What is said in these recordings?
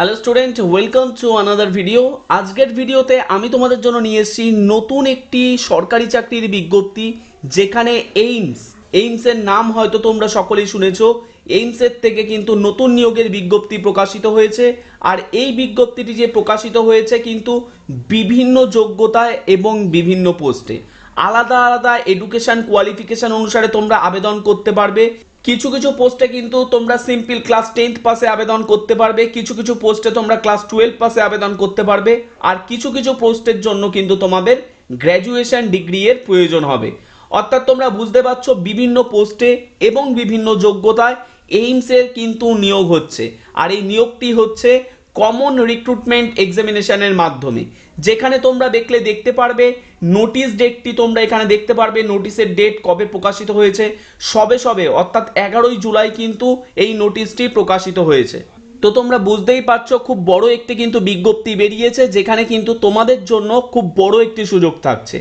Hello student welcome to another video আজকের ভিডিওতে আমি তোমাদের জন্য নিয়ে এসেছি নতুন একটি সরকারি চাকরির বিজ্ঞপ্তি, যেখানে এইমস এইমসের নাম হয়তো তোমরা সকলেই শুনেছ। এইমসের থেকে কিন্তু নতুন নিয়োগের বিজ্ঞপ্তি প্রকাশিত হয়েছে। আর এই বিজ্ঞপ্তিটি যে প্রকাশিত হয়েছে কিন্তু বিভিন্ন যোগ্যতায় এবং বিভিন্ন পোস্টে। আলাদা আলাদা এডুকেশন কোয়ালিফিকেশন অনুসারে তোমরা আবেদন করতে পারবে। কিছু কিছু পোস্টে কিন্তু তোমরা সিম্পল ক্লাস টেন্থ পাসে আবেদন করতে পারবে, কিছু কিছু পোস্টে তোমরা ক্লাস টুয়েলভ পাসে আবেদন করতে পারবে, আর কিছু কিছু পোস্টের জন্য কিন্তু তোমাদের গ্র্যাজুয়েশন ডিগ্রি এর প্রয়োজন হবে। অর্থাৎ তোমরা বুঝতে পারছ বিভিন্ন পোস্টে এবং বিভিন্ন যোগ্যতায় এইমসের কিন্তু নিয়োগ হচ্ছে। আর এই নিয়োগটি হচ্ছে কমন রিক্রুটমেন্ট এক্সামিনেশনের মাধ্যমে। যেখানে তোমরা দেখলে দেখতে পারবে নোটিশ ডেটটি তোমরা এখানে দেখতে পারবে নোটিশের ডেট কবে প্রকাশিত হয়েছে। সবে সবে, অর্থাৎ এগারোই জুলাই কিন্তু এই নোটিশটি প্রকাশিত হয়েছে। তো তোমরা বুঝতেই পারছ, খুব বড় একটি কিন্তু বিজ্ঞপ্তি বেরিয়েছে, যেখানে কিন্তু তোমাদের জন্য খুব বড় একটি সুযোগ থাকছে।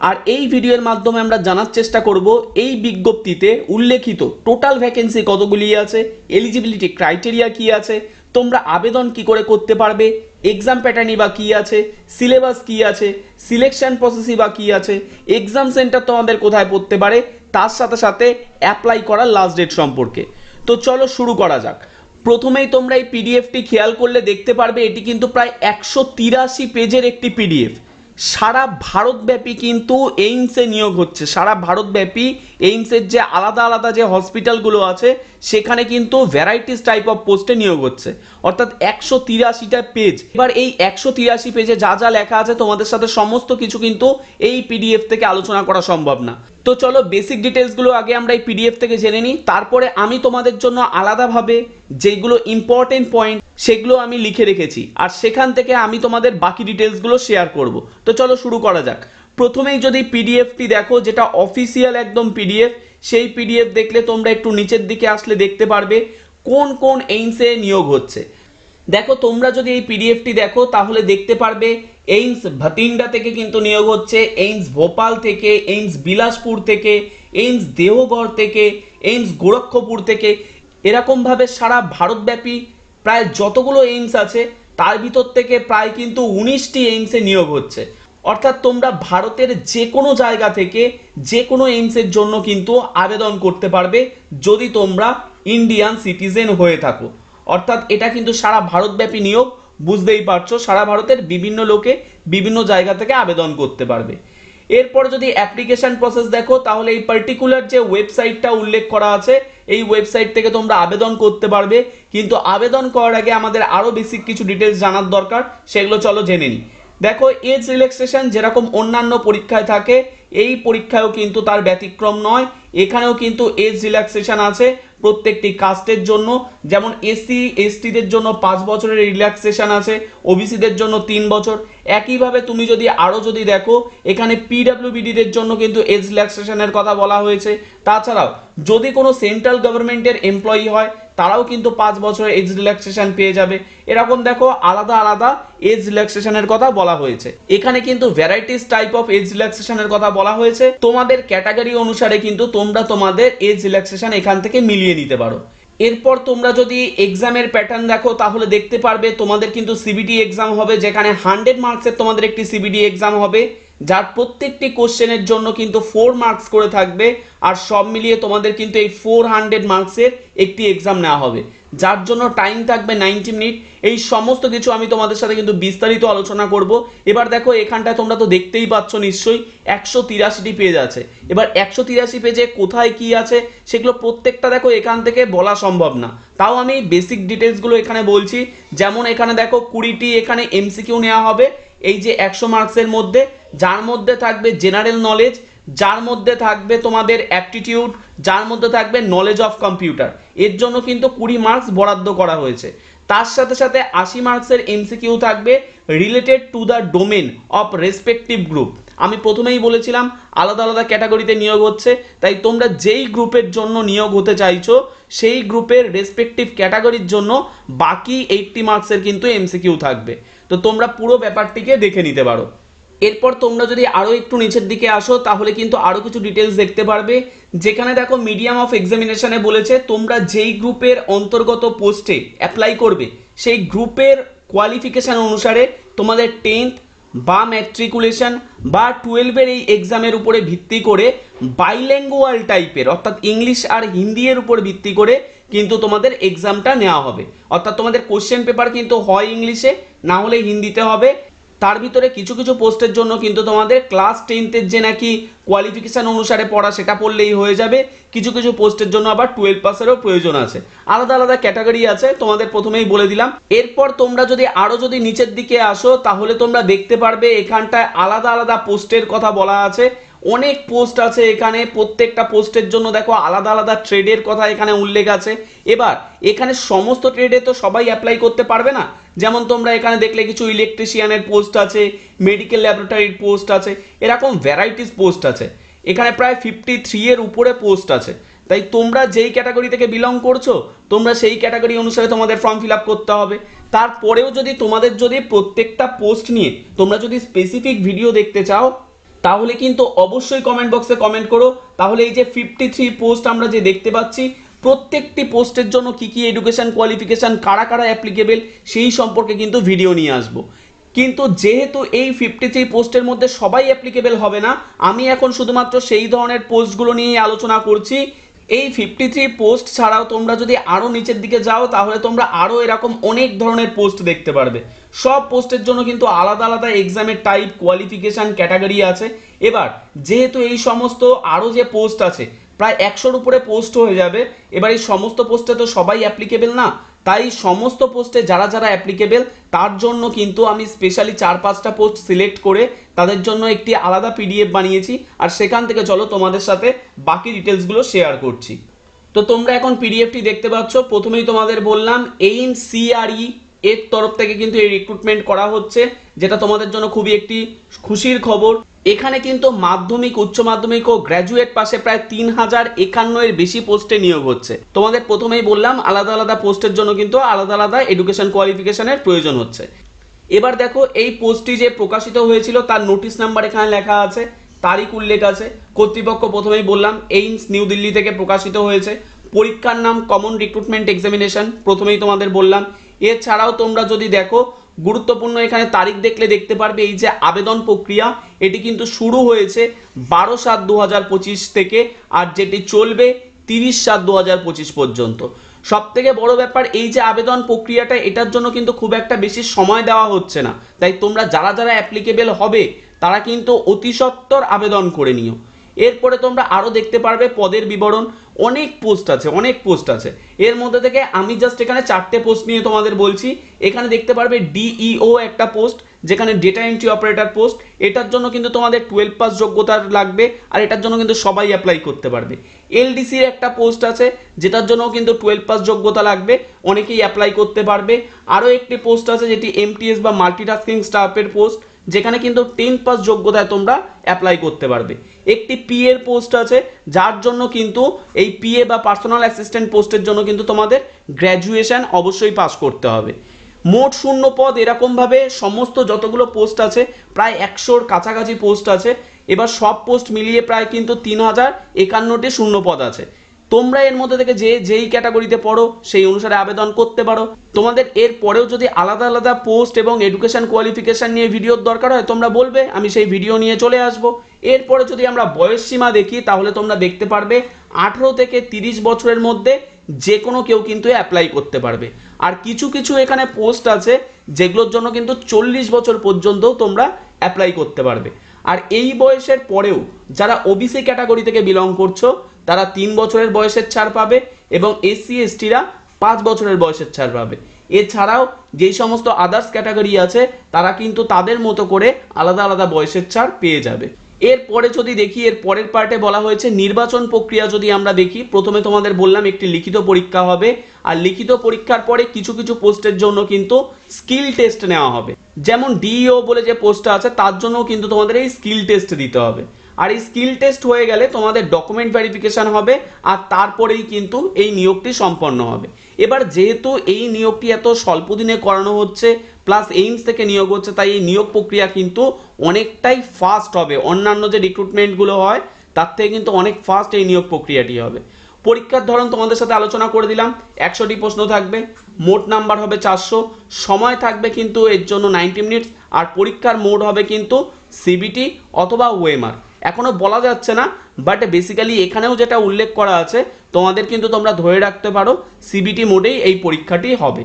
আর এই ভিডিওর মাধ্যমে আমরা জানার চেষ্টা করব, এই বিজ্ঞপ্তিতে উল্লেখিত টোটাল ভ্যাকেন্সি কতগুলি আছে এলিজিবিলিটি ক্রাইটেরিয়া কি আছে, তোমরা আবেদন কি করে করতে পারবে এক্সাম প্যাটার্নই বা কি আছে সিলেবাস কি আছে সিলেকশন প্রসেসই বা কি আছে এক্সাম সেন্টার তোমাদের কোথায় পড়তে পারে, তার সাথে সাথে অ্যাপ্লাই করার লাস্ট ডেট সম্পর্কে। তো চলো শুরু করা যাক। প্রথমেই তোমরা এই পিডিএফটি খেয়াল করলে দেখতে পারবে, এটি কিন্তু প্রায় একশো তিরাশি পেজের একটি পিডিএফ সারা ভারতব্যাপী কিন্তু এইমসে নিয়োগ হচ্ছে। সারা ভারতব্যাপী এইমসের যে আলাদা আলাদা যে হসপিটালগুলো আছে, সেখানে কিন্তু ভ্যারাইটিস টাইপ অফ পোস্টে নিয়োগ হচ্ছে। অর্থাৎ একশো তিরাশিটা পেজ এবার এই একশো তিরাশি পেজে যা যা লেখা আছে, তোমাদের সাথে সমস্ত কিছু কিন্তু এই পিডিএফ থেকে আলোচনা করা সম্ভব না। তো চলো বেসিক ডিটেলসগুলো আগে আমরা এই পিডিএফ থেকে জেনে নিই। তারপরে আমি তোমাদের জন্য আলাদাভাবে যেগুলো ইম্পর্টেন্ট পয়েন্ট সেগুলো আমি লিখে রেখেছি। আর সেখান থেকে আমি তোমাদের বাকি ডিটেলসগুলো শেয়ার করব। তো চলো শুরু করা যাক। প্রথমেই যদি পিডিএফটি দেখো, যেটা অফিসিয়াল একদম পিডিএফ সেই পিডিএফ দেখলে তোমরা একটু নিচের দিকে আসলে দেখতে পারবে কোন কোন এইমসে নিয়োগ হচ্ছে। দেখো, তোমরা যদি এই পিডিএফটি দেখো, তাহলে দেখতে পারবে এইমস ভাতিন্ডা থেকে কিন্তু নিয়োগ হচ্ছে এইমস ভোপাল থেকে এইমস বিলাসপুর থেকে এইমস দেহগড় থেকে এইমস গোরক্ষপুর থেকে। এরকমভাবে সারা ভারতব্যাপী প্রায় যতগুলো এইমস আছে, তার ভিতর থেকে প্রায় কিন্তু উনিশটি এইমসে নিয়োগ হচ্ছে। অর্থাৎ তোমরা ভারতের যে কোনো জায়গা থেকে যে কোনো এইমসের জন্য কিন্তু আবেদন করতে পারবে, যদি তোমরা ইন্ডিয়ান সিটিজেন হয়ে থাকো। অর্থাৎ এটা কিন্তু সারা ভারতব্যাপী নিয়োগ, বুঝতেই পারছ, সারা ভারতের বিভিন্ন লোকে বিভিন্ন জায়গা থেকে আবেদন করতে পারবে। এরপর যদি অ্যাপ্লিকেশন প্রসেস দেখো, তাহলে এই পার্টিকুলার যে ওয়েবসাইটটা উল্লেখ করা আছে, এই ওয়েবসাইট থেকে তোমরা আবেদন করতে পারবে। কিন্তু আবেদন করার আগে আমাদের আরও বেসিক কিছু ডিটেলস জানার দরকার, সেগুলো চলো জেনে নিই দেখো এজ রিল্যাক্সেশন যেরকম অন্যান্য পরীক্ষায় থাকে এই পরীক্ষায়ও কিন্তু তার ব্যতিক্রম নয়। এখানেও কিন্তু এজ রিল্যাক্সেশন আছে প্রত্যেকটি কাস্টের জন্য। যেমন এসসি এসটিদের জন্য পাঁচ বছরের রিল্যাক্সেশন আছে ওবিসিদের জন্য তিন বছর। একইভাবে তুমি যদি আরও যদি দেখো, এখানে পিডাব্লিউবিডিদের জন্য কিন্তু এজ রিল্যাক্সেশনের কথা বলা হয়েছে। তাছাড়াও যদি কোনো সেন্ট্রাল গভর্নমেন্টের এমপ্লয়ি হয়, তারাও কিন্তু পাঁচ বছরের এজ রিল্যাক্সেশন পেয়ে যাবে। এরকম দেখো আলাদা আলাদা এজ রিল্যাক্সেশনের কথা বলা হয়েছে। এখানে কিন্তু ভ্যারাইটিস টাইপ অফ এজ রিল্যাক্সেশনের কথা বলা হয়েছে, তোমাদের ক্যাটাগরি অনুসারে কিন্তু তোমরা তোমাদের এজ রিল্যাক্সেশন এখান থেকে মিলিয়ে নিতে পারো। এরপর তোমরা যদি এক্সামের প্যাটার্ন দেখো, তাহলে দেখতে পারবে তোমাদের কিন্তু সিবিটি এক্সাম হবে, যেখানে হান্ড্রেড মার্কসের তোমাদের একটি সিবিটি এক্সাম হবে, যার প্রত্যেকটি কোশ্চেনের জন্য কিন্তু ফোর মার্কস করে থাকবে, আর সব মিলিয়ে তোমাদের কিন্তু এই ফোর হান্ড্রেড মার্কসের একটি এক্সাম নেওয়া হবে। যার জন্য টাইম থাকবে নাইনটি মিনিট এই সমস্ত কিছু আমি তোমাদের সাথে কিন্তু বিস্তারিত আলোচনা করব। এবার দেখো, এখানটায় তোমরা তো দেখতেই পাচ্ছ নিশ্চয়ই, একশো তিরাশিটি পেজ আছে। এবার একশো তিরাশি পেজে কোথায় কি আছে, সেগুলো প্রত্যেকটা দেখো এখান থেকে বলা সম্ভব না। তাও আমি বেসিক ডিটেলসগুলো এখানে বলছি। যেমন এখানে দেখো, কুড়িটি এখানে এমসিকিউ নেওয়া হবে। এই যে একশো মার্কসের মধ্যে, যার মধ্যে থাকবে জেনারেল নলেজ যার মধ্যে থাকবে তোমাদের অ্যাপটিটিউড যার মধ্যে থাকবে নলেজ অফ কম্পিউটার এর জন্য কিন্তু কুড়ি মার্কস বরাদ্দ করা হয়েছে। তার সাথে সাথে আশি মার্কসের এমসিকিউ থাকবে related to the domain of respective group আমি প্রথমেই বলেছিলাম, আলাদা আলাদা ক্যাটাগরিতে নিয়োগ হচ্ছে। তাই তোমরা যেই গ্রুপের জন্য নিয়োগ হতে চাইছো, সেই গ্রুপের রেসপেক্টিভ ক্যাটাগরির জন্য বাকি এইটটি মার্কসের কিন্তু এমসিকিউ থাকবে। তো তোমরা পুরো ব্যাপারটিকে দেখে নিতে পারো। এরপর তোমরা যদি আরও একটু নিচের দিকে আসো, তাহলে কিন্তু আরও কিছু ডিটেলস দেখতে পারবে। যেখানে দেখো মিডিয়াম অফ এক্সামিনেশানে বলেছে, তোমরা যেই গ্রুপের অন্তর্গত পোস্টে অ্যাপ্লাই করবে, সেই গ্রুপের কোয়ালিফিকেশান অনুসারে তোমাদের টেন্থ বা ম্যাট্রিকুলেশন বা টুয়েলভের এই এক্সামের উপরে ভিত্তি করে বাইল্যাঙ্গুয়াল টাইপের অর্থাৎ ইংলিশ আর হিন্দি এর উপর ভিত্তি করে কিন্তু তোমাদের এক্সামটা নেওয়া হবে। অর্থাৎ তোমাদের কোশ্চেন পেপার কিন্তু হয় ইংলিশে, না হলে হিন্দিতে হবে। তার ভিতরে কিছু কিছু পোস্টের জন্য কিন্তু তোমাদের ক্লাস টেনথের যে নাকি কোয়ালিফিকেশান অনুসারে পড়া সেটা পড়লেই হয়ে যাবে। কিছু কিছু পোস্টের জন্য আবার টুয়েলভ পাসেরও প্রয়োজন আছে। আলাদা আলাদা ক্যাটাগরি আছে, তোমাদের প্রথমেই বলে দিলাম। এরপর তোমরা যদি আরও যদি নিচের দিকে আসো, তাহলে তোমরা দেখতে পারবে এখানটায় আলাদা আলাদা পোস্টের কথা বলা আছে। অনেক পোস্ট আছে এখানে, প্রত্যেকটা পোস্টের জন্য দেখো আলাদা আলাদা ট্রেডের কথা এখানে উল্লেখ আছে। এবার, এখানে সমস্ত ট্রেডে তো সবাই অ্যাপ্লাই করতে পারবে না। যেমন তোমরা এখানে দেখলে কিছু ইলেকট্রিশিয়ানের পোস্ট আছে মেডিকেল ল্যাবরেটরির পোস্ট আছে, এরকম ভ্যারাইটিস পোস্ট আছে। এখানে প্রায় ফিফটি থ্রি এর উপরে পোস্ট আছে। তাই তোমরা যেই ক্যাটাগরি থেকে বিলং করছ, তোমরা সেই ক্যাটাগরি অনুসারে তোমাদের ফর্ম ফিল আপ করতে হবে। তারপরেও যদি তোমাদের যদি প্রত্যেকটা পোস্ট নিয়ে তোমরা যদি স্পেসিফিক ভিডিও দেখতে চাও তাহলে কিন্তু অবশ্যই কমেন্ট বক্সে কমেন্ট করো। তাহলে এই যে ফিফটি থ্রি পোস্ট আমরা যে দেখতে পাচ্ছি, প্রত্যেকটি পোস্টের জন্য কি কি এডুকেশন কোয়ালিফিকেশন কারা কারা অ্যাপ্লিকেবেল সেই সম্পর্কে কিন্তু ভিডিও নিয়ে আসব। কিন্তু যেহেতু এই ফিফটি থ্রি পোস্টের মধ্যে সবাই অ্যাপ্লিকেবেল হবে না, আমি এখন শুধুমাত্র সেই ধরনের পোস্টগুলো নিয়ে আলোচনা করছি। এই ফিফটি থ্রি পোস্ট ছাড়াও তোমরা যদি আরও নিচের দিকে যাও, তাহলে তোমরা আরও এরকম অনেক ধরনের পোস্ট দেখতে পারবে। সব পোস্টের জন্য কিন্তু আলাদা আলাদা এক্সামের টাইপ কোয়ালিফিকেশান ক্যাটাগরি আছে। এবার, যেহেতু এই সমস্ত আরও যে পোস্ট আছে, প্রায় একশোর উপরে পোস্ট হয়ে যাবে, এবার এই সমস্ত পোস্টে তো সবাই অ্যাপ্লিকেবেল না, তাই সমস্ত পোস্টে যারা যারা অ্যাপ্লিকেবেল তার জন্য কিন্তু আমি স্পেশালি চার পাঁচটা পোস্ট সিলেক্ট করে তাদের জন্য একটি আলাদা পিডিএফ বানিয়েছি। আর সেখান থেকে চলো তোমাদের সাথে বাকি ডিটেলসগুলো শেয়ার করছি। তো তোমরা এখন পিডিএফটি দেখতে পাচ্ছ। প্রথমেই তোমাদের বললাম এইম সিআরই এর তরফ থেকে কিন্তু এই রিক্রুটমেন্ট করা হচ্ছে, যেটা তোমাদের জন্য খুবই একটি খুশির খবর। এখানে কিন্তু মাধ্যমিক, উচ্চ মাধ্যমিক ও গ্র্যাজুয়েট পাশে প্রায় তিন হাজার একান্ন এর বেশি পোস্টে নিয়োগ হচ্ছে। তোমাদের প্রথমেই বললাম, আলাদা আলাদা পোস্টের জন্য কিন্তু আলাদা আলাদা এডুকেশন কোয়ালিফিকেশনের প্রয়োজন হচ্ছে। এবার দেখো, এই পোস্টটি যে প্রকাশিত হয়েছিল, তার নোটিশ নাম্বার এখানে লেখা আছে, তারিখ উল্লেখ আছে। কর্তৃপক্ষ প্রথমেই বললাম, এইমস নিউ দিল্লি থেকে প্রকাশিত হয়েছে। পরীক্ষার নাম কমন রিক্রুটমেন্ট এক্সামিনেশন প্রথমেই তোমাদের বললাম এছাড়াও তোমরা যদি দেখো, গুরুত্বপূর্ণ এখানে তারিখ দেখলে দেখতে পারবে, এই যে আবেদন প্রক্রিয়া, এটি কিন্তু শুরু হয়েছে বারো সাত দু থেকে আর যেটি চলবে তিরিশ সাত দু পর্যন্ত। সব থেকে বড় ব্যাপার এই যে আবেদন প্রক্রিয়াটা, এটার জন্য কিন্তু খুব একটা বেশি সময় দেওয়া হচ্ছে না। তাই তোমরা যারা যারা অ্যাপ্লিকেবেল হবে, তারা কিন্তু অতি সত্বর আবেদন করে নিও। এরপরে তোমরা আরও দেখতে পারবে পদের বিবরণ। অনেক পোস্ট আছে, অনেক পোস্ট আছে। এর মধ্যে থেকে আমি জাস্ট এখানে চারটে পোস্ট নিয়ে তোমাদের বলছি। এখানে দেখতে পারবে ডিইও একটা পোস্ট যেখানে ডেটা এন্ট্রি অপারেটর পোস্ট এটার জন্য কিন্তু তোমাদের টুয়েলভ পাস যোগ্যতার লাগবে আর এটার জন্য কিন্তু সবাই অ্যাপ্লাই করতে পারবে। এলডিসির একটা পোস্ট আছে, যেটার জন্য কিন্তু টুয়েলভ পাস যোগ্যতা লাগবে। অনেকেই অ্যাপ্লাই করতে পারবে। আরও একটি পোস্ট আছে, যেটি এমটিএস বা মাল্টিটাস্কিং স্টাফের পোস্ট যেখানে কিন্তু টেন পাস যোগ্যতায় তোমরা অ্যাপ্লাই করতে পারবে। একটি পিএ এর পোস্ট আছে, যার জন্য কিন্তু এই পিএ বা পার্সোনাল অ্যাসিস্ট্যান্ট পোস্টের জন্য কিন্তু তোমাদের গ্র্যাজুয়েশন অবশ্যই পাস করতে হবে। মোট শূন্য পদ এরকমভাবে সমস্ত যতগুলো পোস্ট আছে, প্রায় একশোর কাছাকাছি পোস্ট আছে। এবার সব পোস্ট মিলিয়ে প্রায় কিন্তু তিন হাজার একান্নটি শূন্য পদ আছে। তোমরা এর মধ্যে থেকে যে, যেই ক্যাটাগরিতে পড়ো, সেই অনুসারে আবেদন করতে পারো। তোমাদের এর পরেও যদি আলাদা আলাদা পোস্ট এবং এডুকেশন কোয়ালিফিকেশন নিয়ে ভিডিওর দরকার হয়, তোমরা বলবে, আমি সেই ভিডিও নিয়ে চলে আসব। এরপরে যদি আমরা বয়স সীমা দেখি, তাহলে তোমরা দেখতে পারবে, আঠেরো থেকে তিরিশ বছরের মধ্যে যে কোনো কেউ কিন্তু অ্যাপ্লাই করতে পারবে। আর কিছু কিছু এখানে পোস্ট আছে, যেগুলোর জন্য কিন্তু চল্লিশ বছর পর্যন্তও তোমরা অ্যাপ্লাই করতে পারবে। আর এই বয়সের পরেও, যারা ওবিসি ক্যাটাগরি থেকে বিলং করছ তারা তিন বছরের বয়সের ছাড় পাবে এবং এসসি, এসটিরা পাঁচ বছরের বয়সের ছাড় পাবে। এছাড়াও যেই সমস্ত আদার্স ক্যাটাগরি আছে, তারা কিন্তু তাদের মতো করে আলাদা আলাদা বয়সের ছাড় পেয়ে যাবে। এরপরে যদি দেখি, এর পরের পার্টে বলা হয়েছে নির্বাচন প্রক্রিয়া যদি আমরা দেখি, প্রথমে তোমাদের বললাম একটি লিখিত পরীক্ষা হবে, আর লিখিত পরীক্ষার পরে কিছু কিছু পোস্টের জন্য কিন্তু স্কিল টেস্ট নেওয়া হবে। যেমন ডিইও বলে যে পোস্টটা আছে, তার জন্য কিন্তু তোমাদের এই স্কিল টেস্ট দিতে হবে। আর এই স্কিল টেস্ট হয়ে গেলে তোমাদের ডকুমেন্ট ভেরিফিকেশন হবে, আর তারপরেই কিন্তু এই নিয়োগটি সম্পন্ন হবে। এবার যেহেতু এই নিয়োগটি এত স্বল্প দিনে করানো হচ্ছে প্লাস এইমস থেকে নিয়োগ হচ্ছে, তাই এই নিয়োগ প্রক্রিয়া কিন্তু অনেকটাই ফাস্ট হবে। অন্যান্য যে রিক্রুটমেন্টগুলো হয়, তার থেকে কিন্তু অনেক ফাস্ট এই নিয়োগ প্রক্রিয়াটি হবে। পরীক্ষার ধরন তোমাদের সাথে আলোচনা করে দিলাম। একশোটি প্রশ্ন থাকবে, মোট নাম্বার হবে চারশো, সময় থাকবে কিন্তু এর জন্য নাইনটি মিনিটস আর পরীক্ষার মোড হবে কিন্তু সিবিটি অথবা ওয়েমার এখনও বলা যাচ্ছে না বাট বেসিক্যালি এখানেও যেটা উল্লেখ করা আছে, তোমাদের কিন্তু তোমরা ধরে রাখতে পারো সিবিটি মোডেই এই পরীক্ষাটি হবে।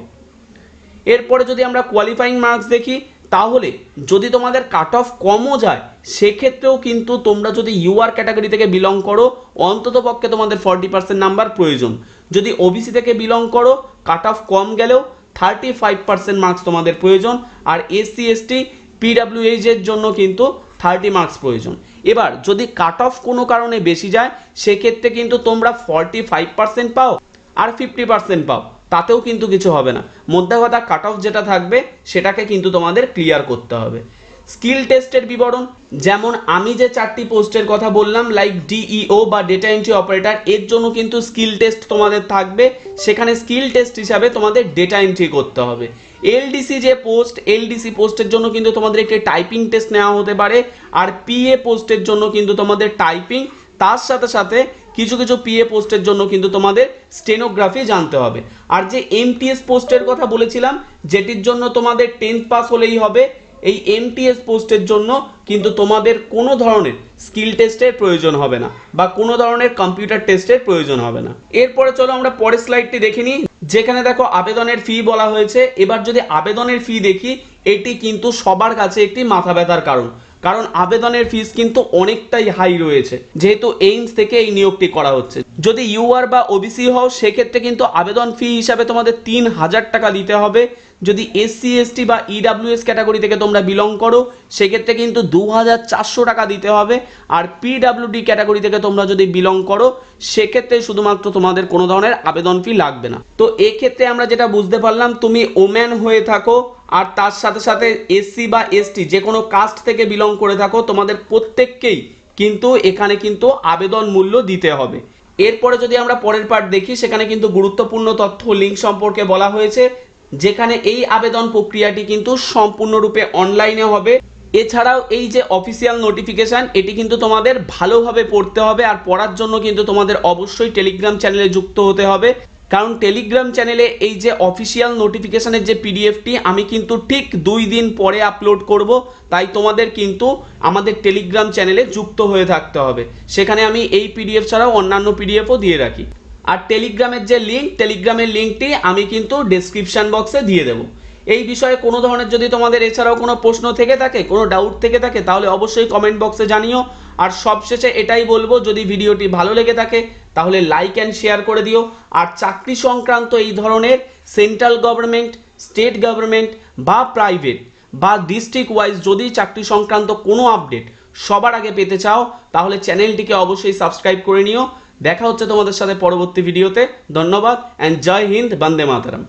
এরপরে যদি আমরা কোয়ালিফাইং মার্কস দেখি, তাহলে যদি তোমাদের কাট অফ কমও যায়, সেক্ষেত্রেও কিন্তু তোমরা যদি ইউআর ক্যাটাগরি থেকে বিলং করো, অন্তত পক্ষে তোমাদের ফর্টি পার্সেন্ট নাম্বার প্রয়োজন। যদি ওবিসি থেকে বিলং করো কাট অফ কম গেলেও থার্টি ফাইভ পার্সেন্ট মার্কস তোমাদের প্রয়োজন, আর এসসি এসটি পিডাব্লিউএইচ এর জন্য কিন্তু থার্টি মার্কস প্রয়োজন। এবার, যদি কাট অফ কোনো কারণে বেশি যায়, সেক্ষেত্রে কিন্তু তোমরা ফর্টি ফাইভ পার্সেন্ট পাও আর ফিফটি পার্সেন্ট পাও। তাতেও কিন্তু কিছু হবে না। মধ্যে কথা কাট অফ যেটা থাকবে, সেটাকে কিন্তু তোমাদের ক্লিয়ার করতে হবে। স্কিল টেস্টের বিবরণ, যেমন আমি যে চারটি পোস্টের কথা বললাম লাইক ডিইও বা ডেটা এন্ট্রি অপারেটর এর জন্য কিন্তু স্কিল টেস্ট তোমাদের থাকবে। সেখানে স্কিল টেস্ট হিসাবে তোমাদের ডেটা এন্ট্রি করতে হবে। এলডিসি যে পোস্ট, এলডিসি পোস্টের জন্য কিন্তু তোমাদের একটি টাইপিং টেস্ট নেওয়া হতে পারে, আর পিএ পোস্টের জন্য কিন্তু তোমাদের টাইপিং। তার সাথে সাথে কিছু কিছু পিএ পোস্টের জন্য কিন্তু তোমাদের স্টেনোগ্রাফি জানতে হবে। আর যে এমটিএস পোস্টের কথা বলেছিলাম, যেটির জন্য তোমাদের টেন্থ পাস হলেই হবে এই এমটিএস পোস্টের জন্য কিন্তু তোমাদের কোনো ধরনের স্কিল টেস্টের প্রয়োজন হবে না বা কোনো ধরনের কম্পিউটার টেস্টের প্রয়োজন হবে না। এরপরে চলো আমরা পরের স্লাইডটি দেখে নিই। যেখানে দেখো আবেদনের ফি বলা হয়েছে। এবার যদি আবেদনের ফি দেখি, এটি কিন্তু সবার কাছে একটি মাথা ব্যথার কারণ। কারণ আবেদনের ফিস কিন্তু অনেকটাই হাই রয়েছে। যেহেতু এইমস থেকে এই নিয়োগটি করা হচ্ছে। যদি ইউআর বা ওবিসি হও, সেক্ষেত্রে কিন্তু আবেদন ফি হিসাবে তোমাদের তিন হাজার টাকা দিতে হবে। যদি এসসি এসটি বা ইডাব্লিউএস ক্যাটাগরি থেকে তোমরা বিলং করো, সেক্ষেত্রে কিন্তু দু হাজার চারশো টাকা দিতে হবে। আর পিডাব্লিউডি ক্যাটাগরি থেকে তোমরা যদি বিলং করো, সেক্ষেত্রে শুধুমাত্র তোমাদের কোনো ধরনের আবেদন ফি লাগবে না। তো এক্ষেত্রে আমরা যেটা বুঝতে পারলাম, তুমি ওম্যান হয়ে থাকো আর তার সাথে সাথে এসসি বা এসটি, যে কোনো কাস্ট থেকে বিলং করে থাকো, তোমাদের প্রত্যেককেই কিন্তু এখানে কিন্তু আবেদন মূল্য দিতে হবে। এরপরে যদি আমরা পরের পার্ট দেখি, সেখানে কিন্তু গুরুত্বপূর্ণ তথ্য লিঙ্ক সম্পর্কে বলা হয়েছে, যেখানে এই আবেদন প্রক্রিয়াটি কিন্তু সম্পূর্ণরূপে অনলাইনে হবে। এছাড়াও এই যে অফিসিয়াল নোটিফিকেশান এটি কিন্তু তোমাদের ভালোভাবে পড়তে হবে আর পড়ার জন্য কিন্তু তোমাদের অবশ্যই টেলিগ্রাম চ্যানেলে যুক্ত হতে হবে। কারণ টেলিগ্রাম চ্যানেলে এই যে অফিসিয়াল নোটিফিকেশানের যে পিডিএফটি আমি কিন্তু ঠিক দুই দিন পরে আপলোড করব। তাই তোমাদের কিন্তু আমাদের টেলিগ্রাম চ্যানেলে যুক্ত হয়ে থাকতে হবে। সেখানে আমি এই পিডিএফ ছাড়াও অন্যান্য পিডিএফও দিয়ে রাখি। আর টেলিগ্রামের যে লিঙ্ক টেলিগ্রামের লিঙ্কটি আমি কিন্তু ডেসক্রিপশন বক্সে দিয়ে দেবো। এই বিষয়ে কোনো ধরনের যদি তোমাদের এছাড়াও কোনো প্রশ্ন থেকে থাকে, কোনো ডাউট থেকে থাকে, তাহলে অবশ্যই কমেন্ট বক্সে জানিও। আর সবশেষে এটাই বলব, যদি ভিডিওটি ভালো লেগে থাকে, তাহলে লাইক অ্যান্ড শেয়ার করে দিও। আর চাকরি সংক্রান্ত এই ধরনের সেন্ট্রাল গভর্নমেন্ট স্টেট গভর্নমেন্ট বা প্রাইভেট বা ডিস্ট্রিক্ট ওয়াইজ যদি চাকরি সংক্রান্ত কোনো আপডেট সবার আগে পেতে চাও, তাহলে চ্যানেলটিকে অবশ্যই সাবস্ক্রাইব করে নিও। দেখা হচ্ছে তোমাদের সাথে পরবর্তী ভিডিওতে ধন্যবাদ অ্যান্ড জয় হিন্দ, বন্দে মাতারাম।